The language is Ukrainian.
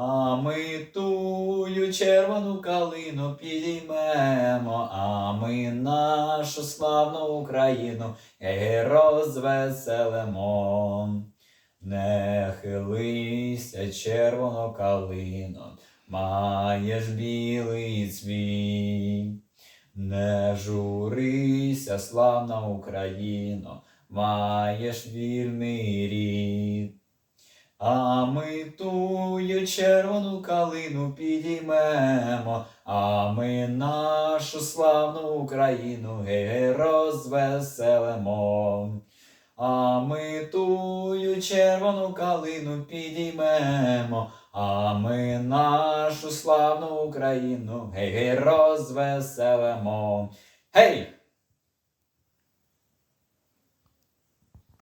А ми тую червону калину підіймемо, а ми нашу славну Україну розвеселимо. Не хилися, червоно калино, маєш білий цвіт. Не журися, славна Україно, маєш вільний рід. А ми тую червону калину підіймемо, а ми нашу славну Україну гей розвеселимо. А ми тую червону калину підіймемо, а ми нашу славну Україну гей розвеселимо. Гей!